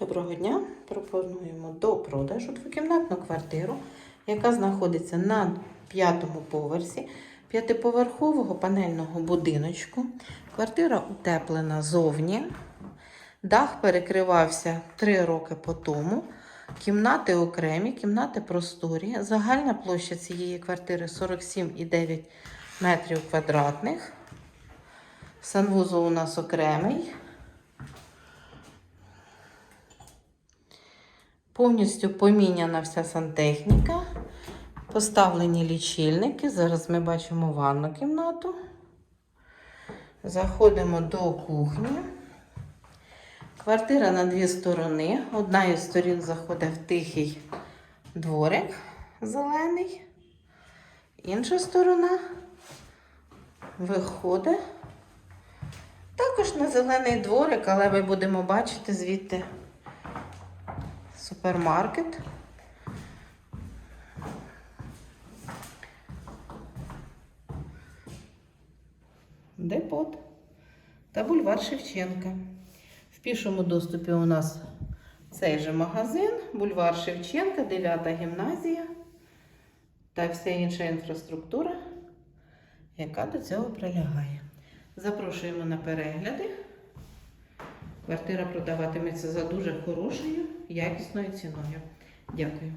Доброго дня! Пропонуємо до продажу двокімнатну квартиру, яка знаходиться на п'ятому поверсі п'ятиповерхового панельного будиночку. Квартира утеплена зовні. Дах перекривався 3 роки по тому. Кімнати окремі, кімнати просторі. Загальна площа цієї квартири 47,9 метрів квадратних. Санвузол у нас окремий. Повністю поміняна вся сантехніка, поставлені лічильники. Зараз ми бачимо ванну кімнату. Заходимо до кухні. Квартира на дві сторони. Одна із сторін заходить в тихий дворик зелений. Інша сторона виходить також на зелений дворик, але ми будемо бачити звідти супермаркет. Депот та бульвар Шевченка. В пішому доступі у нас цей же магазин, бульвар Шевченка, 9 гімназія та вся інша інфраструктура, яка до цього прилягає. Запрошуємо на перегляди. Квартира продаватиметься за дуже хорошою, якісною ціною. Дякую.